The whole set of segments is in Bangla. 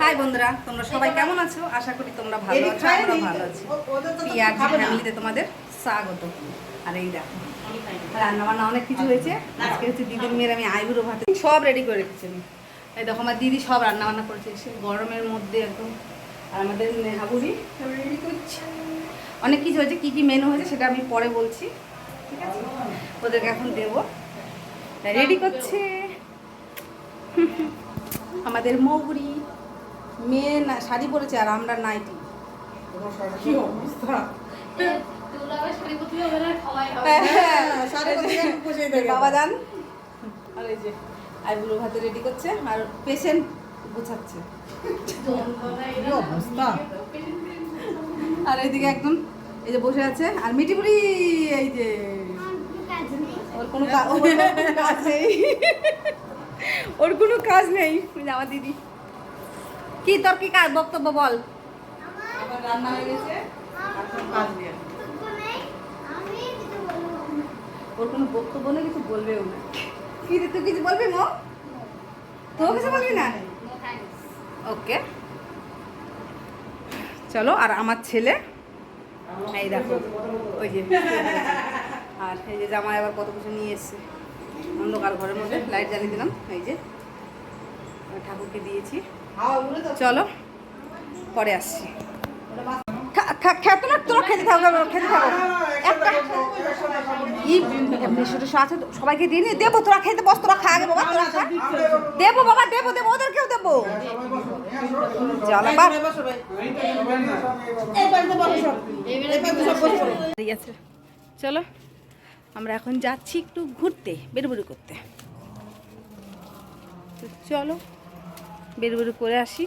হাই বন্ধুরা। তোমরা সবাই কেমন আছো? আশা করি তোমরা ভালো আছো আমরা ভালো আছি। পিয়াজি ফ্যামিলিতে তোমাদের স্বাগত। আর এই দেখো রান্না বান্না অনেক কিছু হয়েছে। আজকে হচ্ছে দিদির মেয়ের আমি আইবুড়ো ভাতে। সব রেডি করে রেখেছি আমি। এই দেখো আমার দিদি সব রান্না বান্না করেছে। সে গরমের মধ্যে একদম। আর আমাদের নেহাবুড়ি রেডি করছে। অনেক কিছু হয়েছে কী কী মেনু হয়েছে সেটা আমি পরে বলছি। ঠিক আছে? ওদেরকে এখন দেবো। রেডি করছে। আমাদের মৌগুড়ি মেয়ে না শাড়ি পরেছে আর আমরা নাইটি। কি অবস্থা? বাবা যান। আর এই যে আইবুলো ভাতে রেডি করছে আর পেশেন্ট গুছাচ্ছে। আর এইদিকে একদম এই যে বসে আছে আর মিটিপুরি এই যে ওর কোনো কা- ওর কোনো কাজ নেই। ওর কোনো কাজ নেই। আমার দিদি। কি তোর কি কাজ বক্তব্য বল? আমার রান্না হয়ে গেছে কাজ নেই ওর কোনো বক্তব্য নেই কিছু বলবেও না কি রে, তুই কিছু বলবি মো? তো কিছু বলবি না? ওকে। চলো আর আমার ছেলে এই দেখো ওই যে আর এই যে জামাই আবার কত কিছু নিয়ে এসছে। অন্ধকার ঘরের মধ্যে লাইট জ্বালিয়ে দিলাম এই যে। ঠাকুরকে দিয়েছি। চলো পরে আসছি। তোরা খেতে থাকো খেতে থাকো একটা ই মিশো টিশো আছে তো, সবাইকে দিয়ে নিয়ে দেবো তোরা খেতে বস তোরা খা আগে বাবা তোরা খা। দেবো বাবা দেবো দেবো ওদেরকেও দেবো। চল চলো আমরা এখন যাচ্ছি একটু ঘুরতে বেরুবেরু করতে। তো চলো বেরুবেরু করে আসি।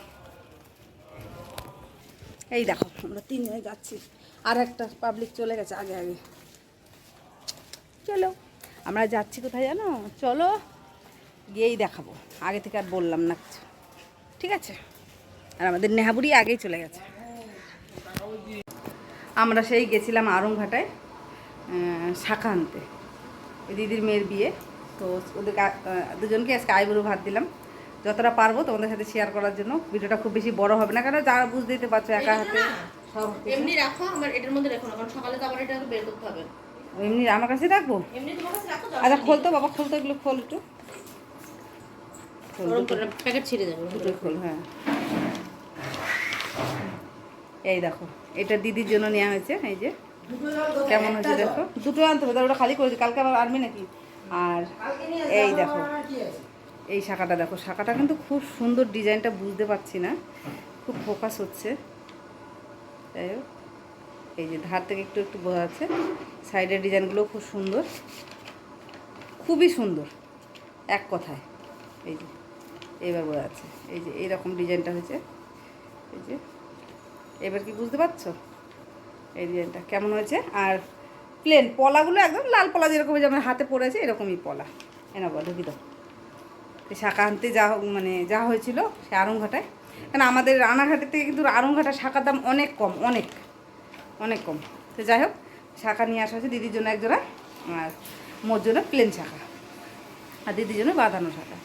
এই দেখো, আমরা তিনজনে যাচ্ছি। আর একটা পাবলিক চলে গেছে আগে আগে। চলো, আমরা যাচ্ছি কোথায় জানো? চলো, গিয়েই দেখাবো। আগে থেকে আর বললাম না কিছু। ঠিক আছে? আর আমাদের নেহাবুড়ি আগেই চলে গেছে। আমরা সেই গেছিলাম আরংঘাটায় শাখা আনতে। দিদির মেয়ের বিয়ে। তো ওদেরকে দুজনকে আজকে আইবুড়ো ভাত দিলাম। যতটা পারব তোমাদের সাথে শেয়ার করার জন্য। ভিডিওটা খুব বেশি বড় হবে না কারণ যারা বুঝতেই তো পারছ একা হাতে এমনি রাখো আমার এটার মধ্যে রাখো না কারণ সকালে তো আবার এটা বের করতে হবে। এমনি আমার কাছে রাখব? এমনি তোমার কাছে রাখো আচ্ছা খোলতো বাবা খোলতো এগুলো খোল একটু। দুটো- প্যাকেট ছিঁড়ে যাবে দুটোই খোল হ্যাঁ। এই দেখো এটা দিদির জন্য নেওয়া হয়েছে এই যে। কেমন হয়েছে দেখো? দুটো আনতে হবে তাহলে ওটা খালি করেছি কালকে আবার আনবি নাকি? আর এই দেখো। এই শাখাটা দেখো, শাখাটা কিন্তু খুব সুন্দর ডিজাইনটা বুঝতে পারছি না। খুব ফোকাস হচ্ছে। যাই হোক, এই যে ধার থেকে একটু একটু বোঝা যাচ্ছে সাইডের ডিজাইনগুলো খুব সুন্দর। খুবই সুন্দর, এক কথায়। এই যে এবার বোঝা যাচ্ছে। এই যে এইরকম ডিজাইনটা হয়েছে। এই যে, এবার কি বুঝতে পারছ? এই ডিজাইনটা কেমন হয়েছে? আর প্লেন পলাগুলো একদম লাল পলা যেরকম যেমন হাতে পড়েছে, এরকমই পলা। এনা বল দাও। শাখা আনতে যা মানে যা হয়েছিল সে আরংঘাটায় কেন আমাদের রানাঘাটের থেকে কিন্তু আরংঘাটার শাখার দাম অনেক কম, অনেক অনেক কম। তো যাই হোক, শাখা নিয়ে আসা হয়েছে দিদির জন্য একজোড়া, আর মোর জন্য প্লেন শাখা। আর দিদির জন্য বাঁধানো শাখা।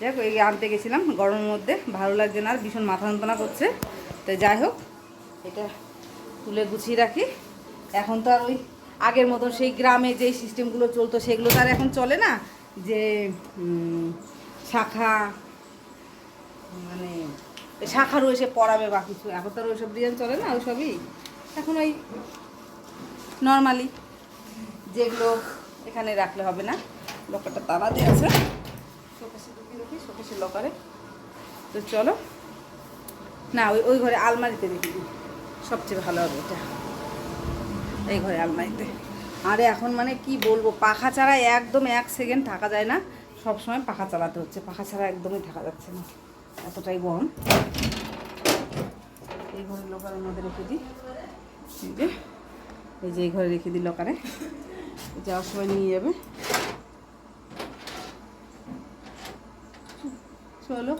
যাই হোক, এই আনতে গেছিলাম, গরমের মধ্যে ভালো লাগছে না, আর ভীষণ মাথা যন্ত্রণা করছে। তো যাই হোক, এটা তুলে গুছিয়ে রাখি। এখন তো আর ওই আগের মতন সেই গ্রামে যেই সিস্টেমগুলো চলতো, সেগুলো তো আর এখন চলে না। যে শাখা মানে শাখারও এসে পড়াবে বা কিছু। এখন তো ওইসব ডিজাইন চলে না, ওইসবই। এখন ওই নর্মালি যেগুলো এখানে রাখলে হবে না। লকারটা তালা দিয়ে আছে। শোকেশে লকারে। তো চলো। না, ওই ওই ঘরে আলমারিতে দিই সবচেয়ে ভালো হবে এটা। এই ঘরে আলমারিতে। আরে এখন মানে কি বলব, পাখা ছাড়া একদম এক সেকেন্ড থাকা যায় না। সব সময় পাখা চালাতে হচ্ছে। পাখা ছাড়া একদমই থাকা যাচ্ছে না। এতটাই গরম। এই ঘরের লোকারে মধ্যে রেখে দিই। এই যে এই যে এই ঘরে রেখে দিই লকারে যাওয়ার সময় নিয়ে যাবে। চলো।